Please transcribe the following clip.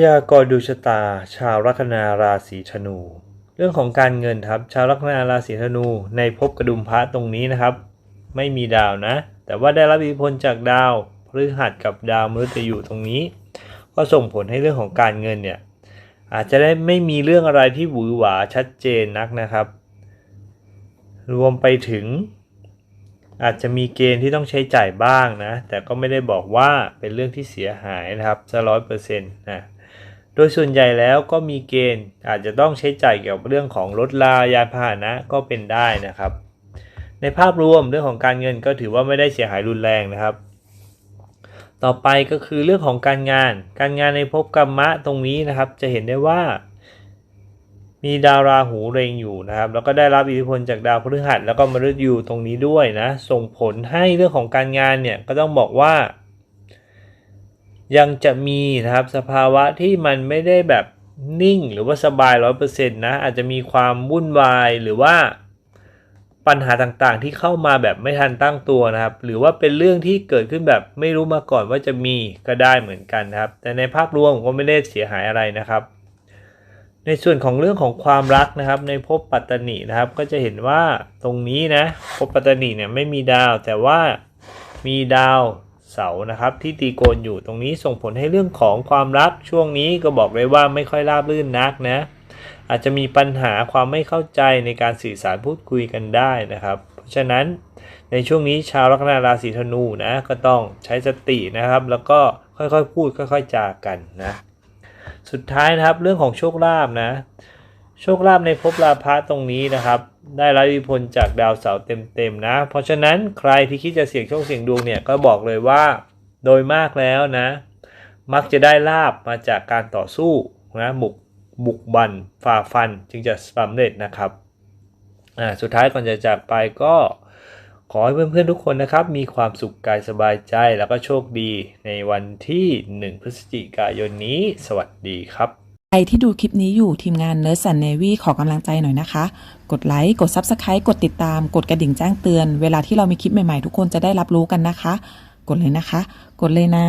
พยากรณ์ดวงชะตา ชาวลัคนาราศีธนู เรื่องของการเงินครับ ชาวลัคนาราศีธนูในภพกระดุมพระตรงนี้นะครับ ไม่มีดาวนะ แต่ว่าได้รับอิทธิพลจากดาวพฤหัสกับดาวมฤตยูตรงนี้ ก็ส่งผลให้เรื่องของการเงินเนี่ยอาจจะได้ไม่มีเรื่องอะไรที่หวือหวาชัดเจนนักนะครับ รวมไปถึง อาจจะมีเกณฑ์ที่ต้องใช้จ่ายบ้างนะ แต่ก็ไม่ได้บอกว่าเป็นเรื่องที่เสียหายนะครับจะร้อยเปอร์เซ็นต์นะ โดยส่วนใหญ่แล้วก็มีเกณฑ์อาจจะต้องใช้จ่ายเกี่ยวกับเรื่องของรถลายานพาหนะก็เป็นได้นะครับ ในภาพรวมเรื่องของการเงินก็ถือว่าไม่ได้เสียหายรุนแรงนะครับ ต่อไปก็คือเรื่องของการงาน การงานในภพกรรมะตรงนี้นะครับ จะเห็นได้ว่ามีดาวราหูเร็งอยู่นะครับ แล้วก็ได้รับอิทธิพลจากดาวพฤหัสแล้วก็มฤตยูตรงนี้ด้วยนะ ส่งผลให้เรื่องของการงานเนี่ยก็ต้องบอกว่า ยังจะมีนะครับสภาวะที่มันไม่ได้แบบนิ่งหรือว่าสบายร้อยเปอร์เซ็นต์นะอาจจะมีความวุ่นวายหรือว่าปัญหาต่างๆ ที่เข้ามาแบบไม่ทันตั้งตัวนะครับ หรือว่าเป็นเรื่องที่เกิดขึ้นแบบไม่รู้มาก่อนว่าจะมีก็ได้เหมือนกันนะครับ แต่ในภาพรวมก็ไม่ได้เสียหายอะไรนะครับ ในส่วนของเรื่องของความรักนะครับ ในภพปัตตนินะครับ ก็จะเห็นว่าตรงนี้นะภพปัตตนิเนี่ยไม่มีดาวแต่ว่ามีดาว เสานะครับที่ตีโกนอยู่ตรงนี้ส่งผลให้เรื่องของความรักช่วงนี้ก็บอกเลยว่าไม่ค่อยราบรื่นนักนะอาจจะมีปัญหาความไม่เข้าใจในการสื่อสารพูดคุยกันได้นะครับ เพราะฉะนั้นในช่วงนี้ชาวลัคนาราศีธนูนะก็ต้องใช้สตินะครับ แล้วก็ค่อยๆพูดค่อย ๆจากันนะสุดท้ายนะครับเรื่องของโชคลาภนะ โชคลาภในภพลาภะตรงนี้นะครับ ได้รับอิทธิพลจากดาวเสาร์เต็มๆนะ เพราะฉะนั้นใครที่คิดจะเสี่ยงโชคเสี่ยงดวงเนี่ยก็บอกเลยว่าโดยมากแล้วนะ มักจะได้ลาบมาจากการต่อสู้นะบุกบุกบันฝ่าฟันจึงจะสำเร็จนะครับอ่าสุดท้ายก่อนจะจากไปก็ขอให้เพื่อนๆทุกคนนะครับ มีความสุขกายสบายใจแล้วก็โชคดีในวันที่ 1 พฤศจิกายนนี้ สวัสดีครับ ใครที่ดูคลิปนี้อยู่ทีมงาน Nurse and Navy ขอกำลังใจหน่อยนะคะ กดไลค์ กด Subscribe กดติดตาม กดกระดิ่งแจ้งเตือน เวลาที่เรามีคลิปใหม่ๆ ทุกคนจะได้รับรู้กันนะคะ กดเลยนะคะ กดเลยนะ